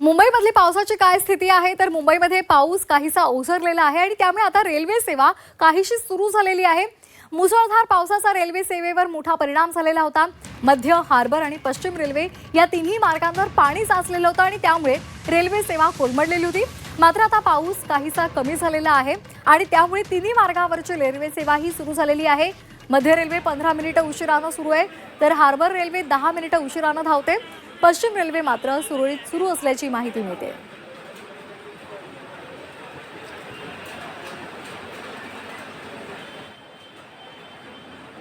मुंबईमधली पावसाची काय स्थिती आहे? तर मुंबईमध्ये पाऊस काहीसा ओसरलेला आहे आणि त्यामुळे आता रेल्वे सेवा काहीशी सुरू झालेली आहे. मुसळधार पावसाचा रेल्वे सेवेवर मोठा परिणाम झालेला होता. मध्य हार्बर आणि पश्चिम रेल्वे या तिन्ही मार्गांवर पाणी साचलेलं होतं आणि त्यामुळे रेल्वे सेवा कोलमडलेली होती. मात्र आता पाऊस काहीसा कमी झालेला आहे आणि त्यामुळे तिन्ही मार्गावरची रेल्वे सेवा ही सुरू झालेली आहे. मध्य रेल्वे पंधरा मिनिटं उशिरानं सुरू आहे तर हार्बर रेल्वे दहा मिनिटं उशिरानं धावते. पश्चिम रेल्वे मात्र सुरळीत सुरू असल्याची माहिती मिळते.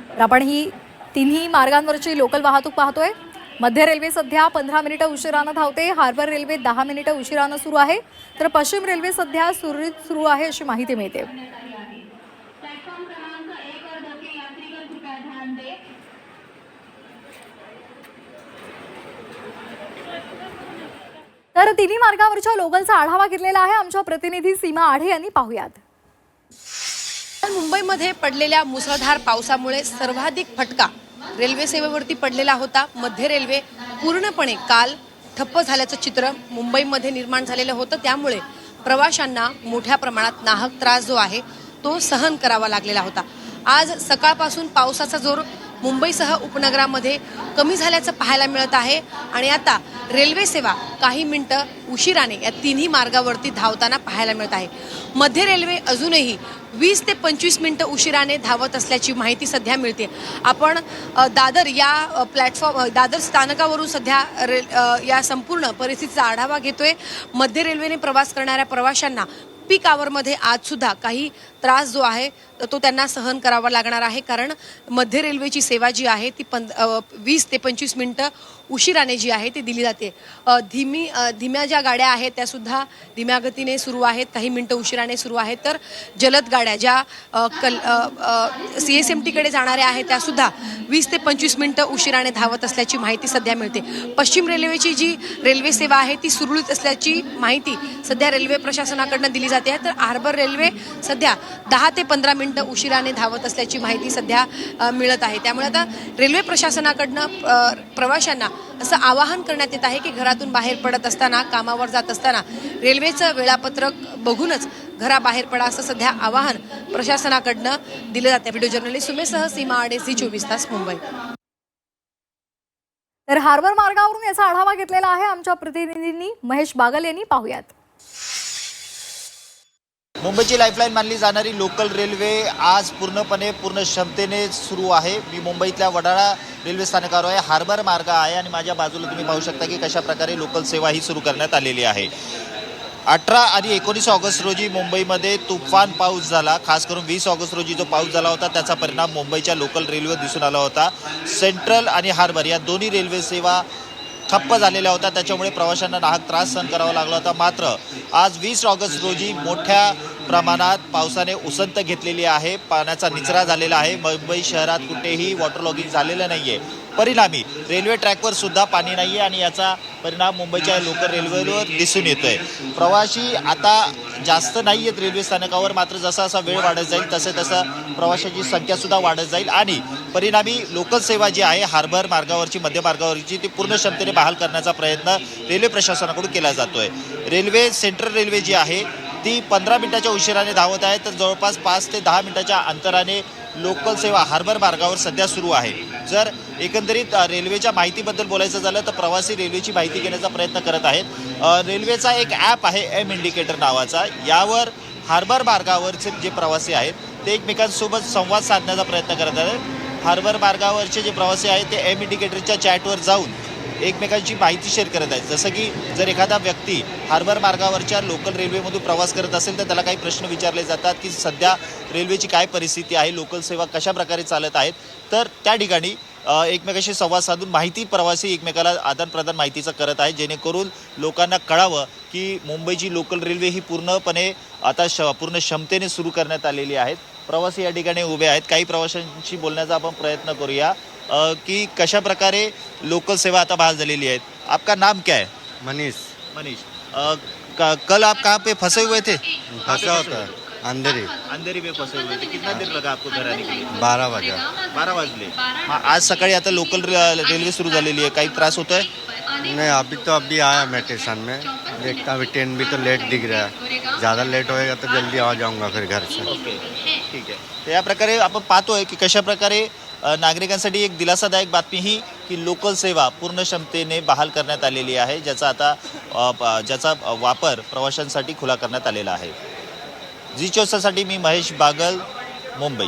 तर आपण ही तिन्ही मार्गांवरची लोकल वाहतूक पाहतोय. मध्य रेल्वे सध्या पंधरा मिनिटं उशिरानं धावते हार्बर रेल्वे दहा मिनिटं उशिरानं सुरू आहे. तर पश्चिम रेल्वे सध्या सुरळीत सुरू आहे अशी माहिती मिळते. तर तिन्ही मार्गावरच्या लोकलचा आढावा घेतलेला आहे. आमच्या प्रतिनिधी सीमा आढे यांनी पाहुयात. मुंबईमध्ये पडलेल्या मुसळधार पावसामुळे सर्वाधिक फटका रेल्वे सेवेवरती पडलेला होता. मध्य रेल्वे पूर्णपणे काल ठप्प झाल्याचं चित्र मुंबईमध्ये निर्माण झालेलं होतं. त्यामुळे प्रवाशांना मोठ्या प्रमाणात नाहक त्रास जो आहे तो सहन करावा लागलेला होता. आज सकाळपासून पावसाचा जोर मुंबईसह उपनगरामध्ये कमी झाल्याचं पाहायला मिळत आहे. आणि आता रेल्वे सेवा काही मिनटं उशिराने या तिन्ही मार्गावरती धावताना पाहायला मिळत आहे. मध्य रेल्वे अजूनही वीस ते पंचवीस मिनटं उशिराने धावत असल्याची माहिती सध्या मिळते. आपण दादर या प्लॅटफॉर्म दादर स्थानकावरून सध्या रेल या संपूर्ण परिस्थितीचा आढावा घेतोय. मध्य रेल्वेने प्रवास करणाऱ्या प्रवाशांना पीक आवरमध्ये आजसुद्धा काही त्रास जो आहे तो त्यांना सहन करावा लागणार आहे. कारण मध्य रेल्वेची सेवा जी आहे ती पं वीस ते पंचवीस मिनटं उशिराने जी आहे ती दिली जाते. धीमी धीम्या ज्या गाड्या आहेत त्यासुद्धा धीम्या गतीने सुरू आहेत काही मिनटं उशिराने सुरू आहेत. तर जलद गाड्या ज्या कल सी एस एम टीकडे जाणाऱ्या आहेत त्यासुद्धा वीस ते पंचवीस मिनटं उशिराने धावत असल्याची माहिती सध्या मिळते. पश्चिम रेल्वेची जी रेल्वे सेवा आहे ती सुरळीत असल्याची माहिती सध्या रेल्वे प्रशासनाकडनं दिली जाते. आहे तर हार्बर रेल्वे सध्या दहा ते पंधरा मिनटं उशिराने धावत असल्याची माहिती सध्या मिळत आहे. त्यामुळे आता रेल्वे प्रशासनाकडनं प्रवाशांना असं आवाहन करण्यात येत आहे की घरातून बाहेर पडत असताना कामावर जात असताना रेल्वेचं वेळापत्रक बघूनच घराबाहेर पडा असं सध्या आवाहन प्रशासनाकडनं दिलं जाते व्हिडिओ जर्नलिस्ट सुमेसह सीमा आडे सी चोवीस तास मुंबई. तर हार्बर मार्गावरून याचा आढावा घेतलेला आहे आमच्या प्रतिनिधींनी महेश बागल यांनी. पाहूयात. मुंबईची लाईफलाईन मानली जाणारी लोकल रेल्वे आज पूर्णपणे पूर्ण क्षमतेने सुरू आहे. मी मुंबईतल्या वडाळा रेल्वे स्थानकावर आहे. हार्बर मार्ग आहे आणि माझ्या बाजूला तुम्ही पाहू शकता की कशा प्रकारे लोकल सेवा ही सुरू करण्यात आलेली आहे. अठरा आणि एकोणीस ऑगस्ट रोजी मुंबईमध्ये तुफान पाऊस झाला. खास करून वीस ऑगस्ट रोजी जो पाऊस झाला होता त्याचा परिणाम मुंबईच्या लोकल रेल्वेवर दिसून आला होता. सेंट्रल आणि हार्बर या दोन्ही रेल्वे सेवा ठप्प झालेल्या होत्या. त्याच्यामुळे प्रवाशांना नाहक त्रास सहन करावा लागला होता. मात्र आज वीस ऑगस्ट रोजी मोठ्या प्रमाणात पावसाने उसंत घेतलेली आहे. पाण्याचा निचरा झालेला आहे. मुंबई शहरात कुठेही वॉटर लॉगिंग झालेलं नाही आहे परिणामी रेल्वे ट्रॅकवर सुद्धा पाणी नाही आहे आणि याचा परिणाम मुंबईच्या लोकल रेल्वेवर दिसून येतोय. प्रवासी आता जास्त नाही आहेत रेल्वे स्थानकावर मात्र जसा असा वेळ वाढत जाईल तसं तसं प्रवाशांची संख्या सुद्धा वाढत जाईल आणि परिणामी लोकल सेवा जी आहे हार्बर मार्गावरची मध्य मार्गावरची ती पूर्ण क्षमतेने बहाल करण्याचा प्रयत्न रेल्वे प्रशासनाकडून केला जातोय. रेल्वे सेंट्रल रेल्वे जी आहे ती पंधरा मिनिटाच्या उशिराने धावत आहे तर जवळपास पाच ते दहा मिनिटाच्या अंतराने लोकल सेवा हार्बर मार्गावर सध्या सुरू आहे. जर एकंदरीत रेल्वेच्या माहितीबद्दल बोलायचं झालं तर प्रवासी रेल्वेची माहिती घेण्याचा प्रयत्न करत आहेत. रेल्वेचा एक ॲप आहे एम इंडिकेटर नावाचा. यावर हार्बर मार्गावरचे जे प्रवासी आहेत ते एकमेकांसोबत संवाद साधण्याचा प्रयत्न करत आहेत. हार्बर मार्गावरचे जे प्रवासी आहेत ते एम इंडिकेटरच्या चॅटवर जाऊन एकमेकांची माहिती शेअर करत आहेत. जसं की जर एखादा व्यक्ती हार्बर मार्गावरच्या लोकल रेल्वेमधून प्रवास करत असेल तर त्याला काही प्रश्न विचारले जातात की सध्या रेल्वेची काय परिस्थिती आहे लोकल सेवा कशा प्रकारे चालत आहेत? तर त्या ठिकाणी एकमेकाशी संवाद साधून माहिती प्रवासी एकमेकाला आदानप्रदान माहितीचं करत आहे जेणेकरून लोकांना कळावं की मुंबईची लोकल रेल्वे ही पूर्णपणे आता श पूर्ण क्षमतेने सुरू करण्यात आलेली आहेत प्रवासी या ठिकाणी उभे आहेत. काही प्रवाशांशी बोलण्याचा आपण प्रयत्न करूया. की कशा प्रकारे लोकल सेवा आता बहाल झालेली आहेत? आपका नाम क्या है? मनीष. मनीष. अ, कल आप कहाँ पे फंसे हुए थे? फंसा होता. है अंदर ही अंधेरी में फंसे हुए थे. कितना देर लगा आपको घर आने के लिए? बारह बजा. बारा वाजले हा, आज सकाळी आता लोकल रेल्वे सुरू झालेली आहे. काही त्रास होतोय? नहीं अभी तो अभी आया मैं स्टेशन में. देखता अभी ट्रेन भी तो लेट दिख रहा है। ज़्यादा लेट होएगा तो जल्दी आ जाऊंगा फिर घर से। ओके ठीक आहे तर या प्रकारे आपण पाहतोय की कशा प्रकारे अ, नागरिकांसाठी एक दिलासादायक बातमी ही की लोकल सेवा पूर्ण क्षमतेने बहाल करण्यात आलेली आहे ज्याचा आता अ, प- ज्याचा वापर प्रवाशांसाठी खुला करण्यात आलेला आहे. जी चौसासाठी मी महेश बागल मुंबई.